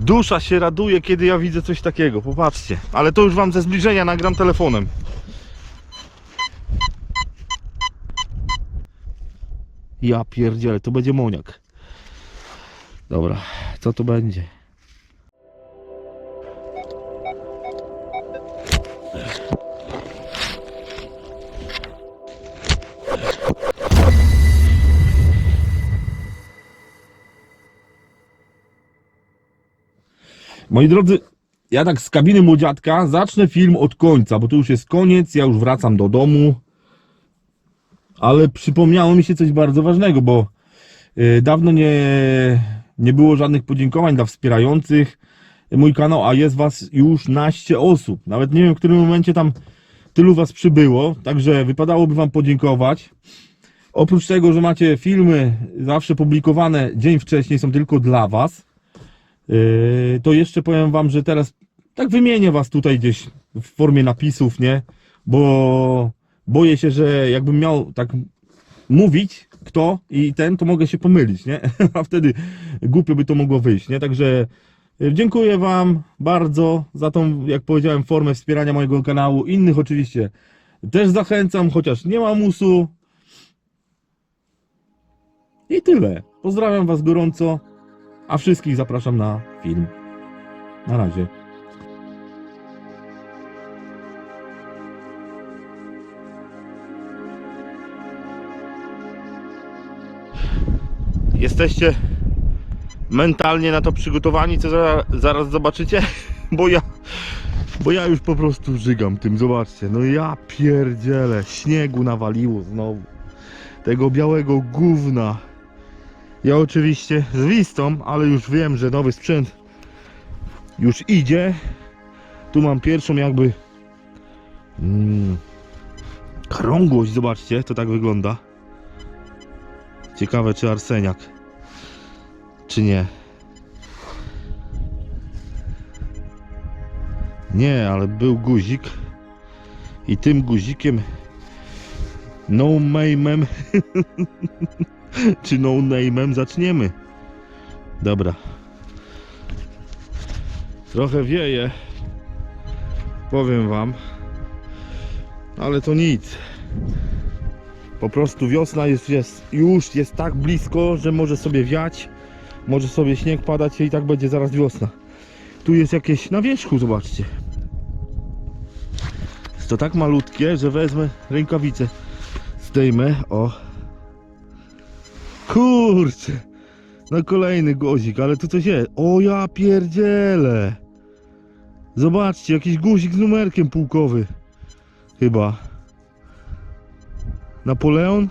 Dusza się raduje, kiedy ja widzę coś takiego. Popatrzcie. Ale to już wam ze zbliżenia nagram telefonem. Ja pierdzielę, to będzie moniak. Dobra, co to będzie? Moi drodzy, ja tak z kabiny młodziatka zacznę film od końca, bo to już jest koniec, ja już wracam do domu. Ale przypomniało mi się coś bardzo ważnego, bo y, dawno nie, nie było żadnych podziękowań dla wspierających mój kanał, a jest was już naście osób. Nawet nie wiem, w którym momencie tam tylu was przybyło, także wypadałoby wam podziękować. Oprócz tego, że macie filmy zawsze publikowane dzień wcześniej, są tylko dla was. Yy, to jeszcze powiem wam, że teraz tak wymienię was tutaj gdzieś w formie napisów, nie? Bo boję się, że jakbym miał tak mówić kto i ten, to mogę się pomylić, nie? A wtedy głupio by to mogło wyjść, nie? Także yy, dziękuję wam bardzo za tą, jak powiedziałem, formę wspierania mojego kanału. Innych oczywiście też zachęcam, chociaż nie ma musu. I tyle. Pozdrawiam was gorąco. A wszystkich zapraszam na film. Na razie. Jesteście mentalnie na to przygotowani, co zaraz, zaraz zobaczycie? Bo ja, bo ja już po prostu żygam tym, zobaczcie. No ja pierdzielę, śniegu nawaliło znowu. Tego białego gówna. Ja oczywiście z listą, ale już wiem, że nowy sprzęt już idzie. Tu mam pierwszą jakby mm, krągłość, zobaczcie, to tak wygląda. Ciekawe czy arseniak, czy nie. Nie, ale był guzik i tym guzikiem no name'em czy no name'em zaczniemy. Dobra. Trochę wieje. Powiem wam. Ale to nic. Po prostu wiosna jest, jest już jest tak blisko, że może sobie wiać. Może sobie śnieg padać i tak będzie zaraz wiosna. Tu jest jakieś na wierzchu, zobaczcie. Jest to tak malutkie, że wezmę rękawice. Zdejmę, o. Kurczę. No kolejny guzik, ale tu coś jest. O ja pierdzielę. Zobaczcie, jakiś guzik z numerkiem pułkowy. Chyba. Napoleon?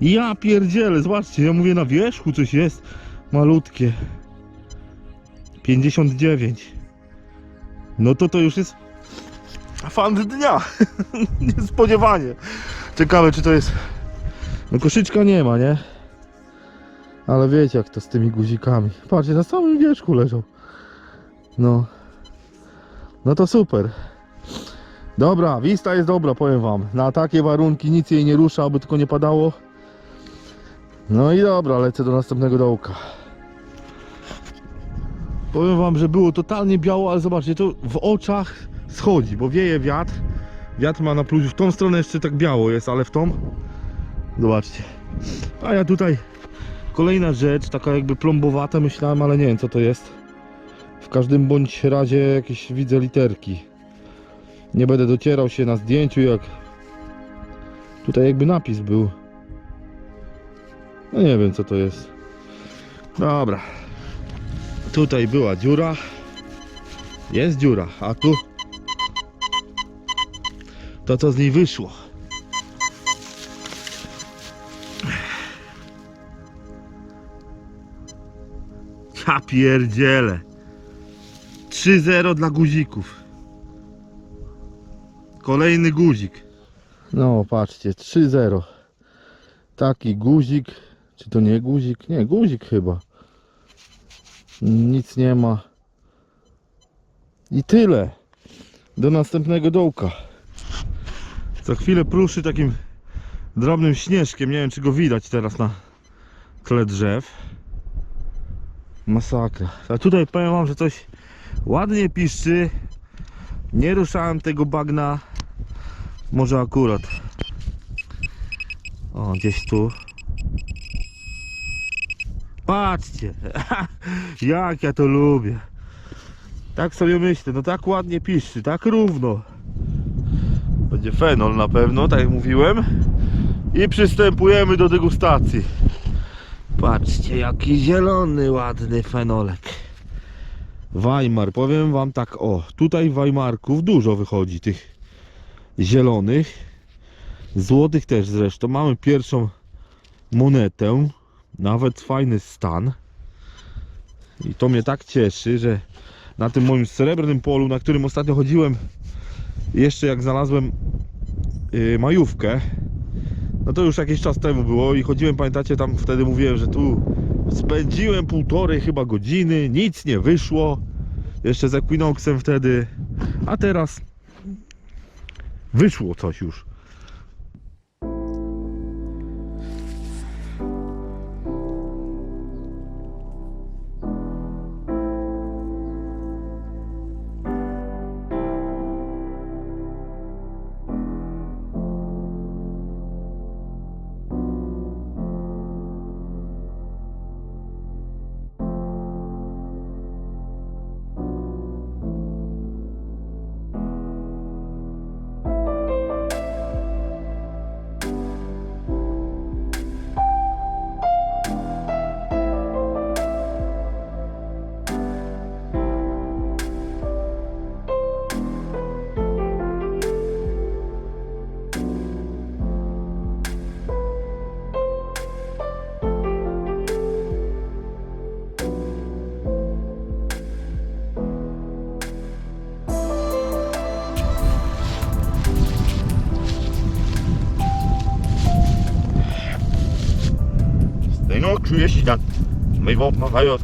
Ja pierdzielę, zobaczcie, ja mówię na wierzchu coś jest. Malutkie. 59. No to to już jest fan dnia. Niespodziewanie. Ciekawe czy to jest no koszyczka nie ma, nie? Ale wiecie jak to z tymi guzikami. Patrzcie, na samym wierzchu leżą. No. No to super. Dobra, wista jest dobra, powiem wam. Na takie warunki nic jej nie rusza, aby tylko nie padało. No i dobra, lecę do następnego dołka. Powiem wam, że było totalnie biało, ale zobaczcie, to w oczach schodzi, bo wieje wiatr. Wiatr ma na plusiu. W tą stronę jeszcze tak biało jest, ale w tą Zobaczcie. A ja tutaj kolejna rzecz, taka jakby plombowata myślałem, ale nie wiem co to jest. W każdym bądź razie jakieś widzę literki. Nie będę docierał się na zdjęciu jak tutaj jakby napis był. No nie wiem co to jest. Dobra. Tutaj była dziura. Jest dziura, a tu to co z niej wyszło. Ja pierdzielę. 3-0 dla guzików. Kolejny guzik. No patrzcie, 3-0. Taki guzik. Czy to nie guzik? Nie, guzik chyba. Nic nie ma. I tyle. Do następnego dołka. Za chwilę pruszy takim drobnym śnieżkiem. Nie wiem czy go widać teraz na tle drzew. Masakra. A tutaj powiem wam, że coś ładnie piszczy. Nie ruszałem tego bagna. Może akurat. O, gdzieś tu. Patrzcie, jak ja to lubię. Tak sobie myślę, no tak ładnie piszczy, tak równo. Będzie fenol na pewno, tak jak mówiłem. I przystępujemy do degustacji. Patrzcie, jaki zielony, ładny fenolek. Weimar, powiem wam tak, o, tutaj Weimarków dużo wychodzi tych zielonych. Złotych też zresztą. Mamy pierwszą monetę. Nawet fajny stan. I to mnie tak cieszy, że na tym moim srebrnym polu, na którym ostatnio chodziłem, jeszcze jak znalazłem yy, majówkę, no to już jakiś czas temu było i chodziłem, pamiętacie, tam wtedy mówiłem, że tu spędziłem półtorej chyba godziny, nic nie wyszło. Jeszcze z Equinoxem wtedy, a teraz wyszło coś już. 你是讲，没搞明白哟。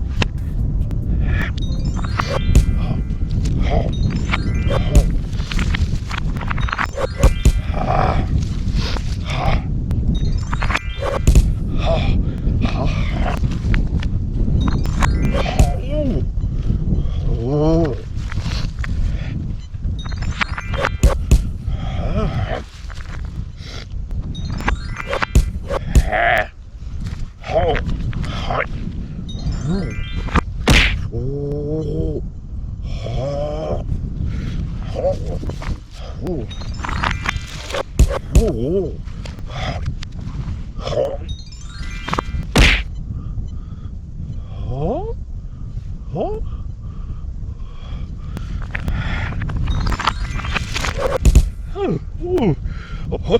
โอ้โห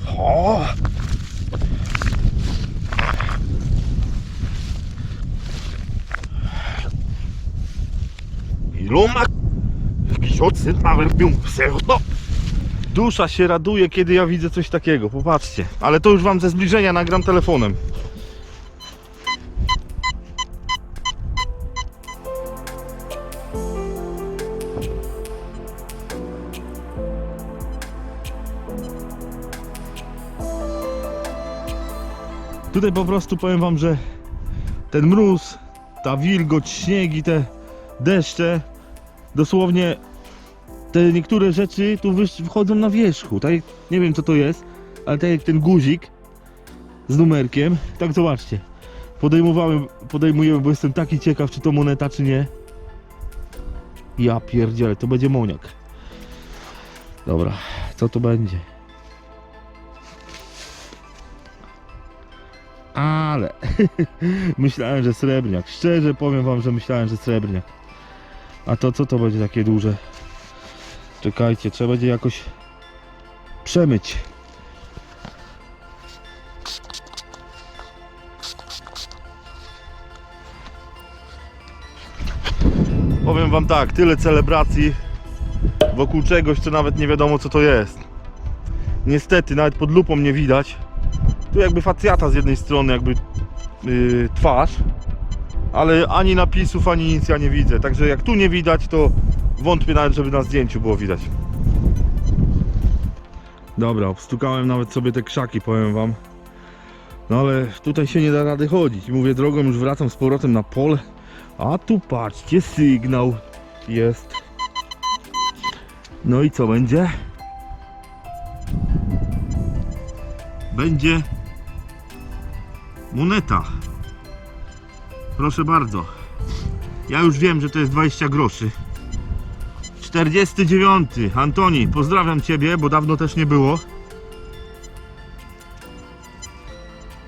Iluma tysiący narobił serno. Dusza się raduje, kiedy ja widzę coś takiego, popatrzcie. Ale to już wam ze zbliżenia nagram telefonem. Tutaj po prostu powiem wam, że ten mróz, ta wilgoć, śniegi, te deszcze, dosłownie te niektóre rzeczy tu wchodzą na wierzchu. Tak, nie wiem co to jest, ale tak jak ten guzik z numerkiem. Tak zobaczcie. Podejmowałem, podejmujemy, bo jestem taki ciekaw, czy to moneta, czy nie. Ja pierdzielę, to będzie moniak. Dobra, co to będzie? Ale myślałem, że srebrniak. Szczerze powiem wam, że myślałem, że srebrniak. A to co to będzie takie duże? Czekajcie, trzeba będzie jakoś przemyć. Powiem wam tak, tyle celebracji wokół czegoś, co nawet nie wiadomo co to jest. Niestety, nawet pod lupą nie widać. Tu jakby facjata z jednej strony, jakby yy, twarz, ale ani napisów, ani nic ja nie widzę. Także jak tu nie widać, to wątpię nawet, żeby na zdjęciu było widać. Dobra, obstukałem nawet sobie te krzaki, powiem wam. No ale tutaj się nie da rady chodzić. Mówię, drogą już wracam z powrotem na pole, A tu patrzcie, sygnał jest. No i co będzie? Będzie moneta. Proszę bardzo. Ja już wiem, że to jest 20 groszy. 49. Antoni, pozdrawiam Ciebie, bo dawno też nie było.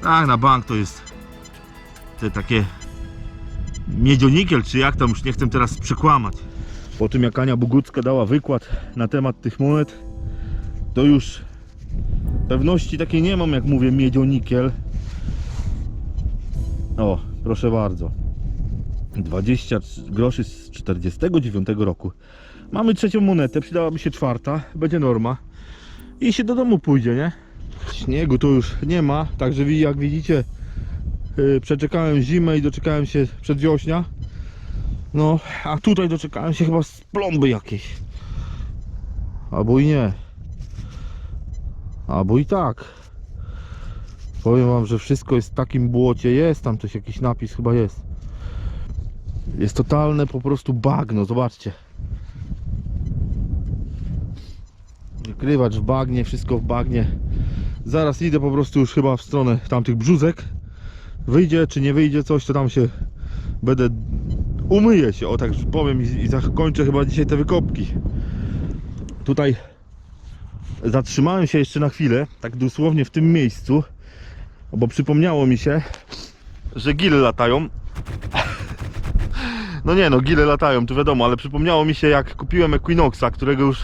Tak, na bank to jest te takie miedzionikiel, czy jak tam, już nie chcę teraz przekłamać. Po tym jak Ania Bogucka dała wykład na temat tych monet, to już pewności takiej nie mam, jak mówię miedzionikiel. O, proszę bardzo. 20 groszy z 49 roku. Mamy trzecią monetę, przydałaby się czwarta, będzie norma. I się do domu pójdzie, nie? Śniegu tu już nie ma, także jak widzicie, yy, przeczekałem zimę i doczekałem się przedwiośnia. No, a tutaj doczekałem się chyba z plomby jakiejś. Albo i nie. Albo i tak. Powiem wam, że wszystko jest w takim błocie. Jest tam coś, jakiś napis chyba jest. Jest totalne po prostu bagno, zobaczcie. Wykrywacz w bagnie, wszystko w bagnie. Zaraz idę po prostu już chyba w stronę tamtych brzuzek. Wyjdzie czy nie wyjdzie coś, to tam się będę umyję się, o tak powiem i, i zakończę chyba dzisiaj te wykopki. Tutaj zatrzymałem się jeszcze na chwilę, tak dosłownie w tym miejscu, bo przypomniało mi się, że gile latają. No nie no, gile latają, to wiadomo, ale przypomniało mi się jak kupiłem Equinoxa, którego już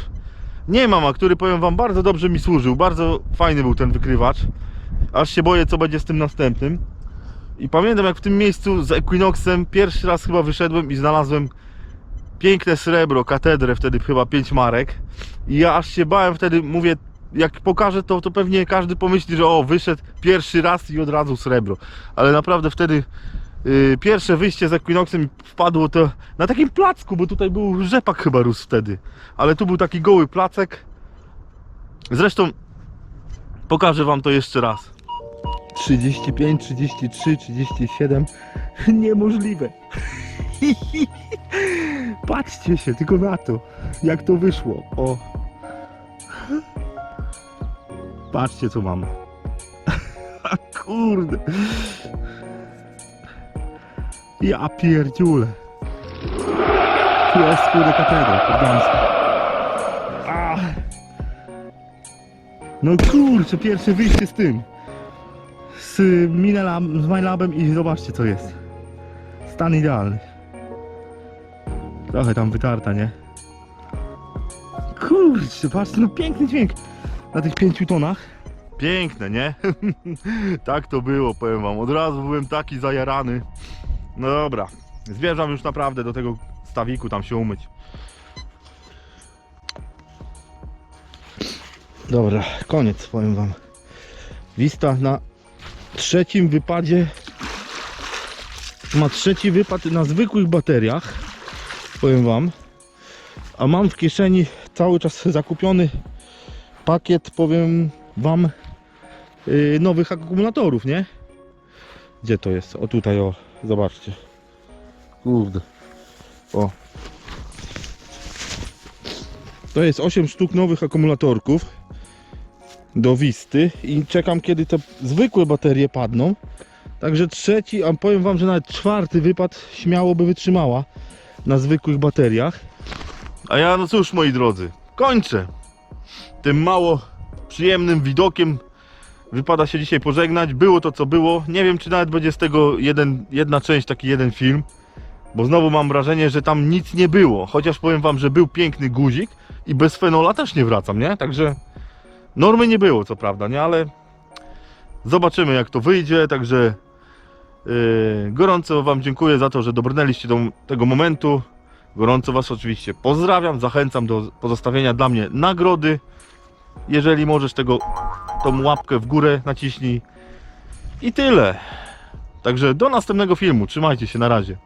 nie mam, a który powiem wam bardzo dobrze mi służył. Bardzo fajny był ten wykrywacz. Aż się boję co będzie z tym następnym. I pamiętam jak w tym miejscu z Equinoxem pierwszy raz chyba wyszedłem i znalazłem piękne srebro, katedrę wtedy chyba 5 marek. I ja aż się bałem wtedy, mówię, jak pokażę to, to pewnie każdy pomyśli, że o, wyszedł pierwszy raz i od razu srebro. Ale naprawdę wtedy yy, pierwsze wyjście z Equinoxem wpadło to na takim placku, bo tutaj był rzepak chyba rósł wtedy. Ale tu był taki goły placek. Zresztą pokażę wam to jeszcze raz. 35, 33, 37. Niemożliwe. Patrzcie się tylko na to, jak to wyszło. O. Patrzcie co mam. Kurde. Ja pierdziule. Tu jest kurde katedra. Ah. No kurczę, pierwsze wyjście z tym. Z Minelab, z MyLabem i zobaczcie co jest. Stan idealny. Trochę tam wytarta, nie? Kurczę, patrzcie, no piękny dźwięk na tych pięciu tonach. Piękne, nie? tak to było, powiem wam. Od razu byłem taki zajarany. No dobra, zwierzam już naprawdę do tego stawiku tam się umyć. Dobra, koniec, powiem wam. Wista na trzecim wypadzie ma trzeci wypad na zwykłych bateriach. Powiem wam. A mam w kieszeni cały czas zakupiony pakiet, powiem wam, yy, nowych akumulatorów, nie? Gdzie to jest? O tutaj, o, zobaczcie. Kurde. O. To jest 8 sztuk nowych akumulatorków do Wisty i czekam kiedy te zwykłe baterie padną. Także trzeci, a powiem wam, że nawet czwarty wypad śmiało by wytrzymała na zwykłych bateriach. A ja, no cóż moi drodzy, kończę. Tym mało przyjemnym widokiem wypada się dzisiaj pożegnać. Było to co było. Nie wiem czy nawet będzie z tego jeden, jedna część, taki jeden film. Bo znowu mam wrażenie, że tam nic nie było. Chociaż powiem wam, że był piękny guzik i bez fenola też nie wracam, nie? Także normy nie było, co prawda, nie? Ale zobaczymy jak to wyjdzie. Także yy, gorąco wam dziękuję za to, że dobrnęliście do tego momentu. Gorąco was oczywiście pozdrawiam. Zachęcam do pozostawienia dla mnie nagrody. Jeżeli możesz tego, tą łapkę w górę naciśnij. I tyle. Także do następnego filmu. Trzymajcie się, na razie.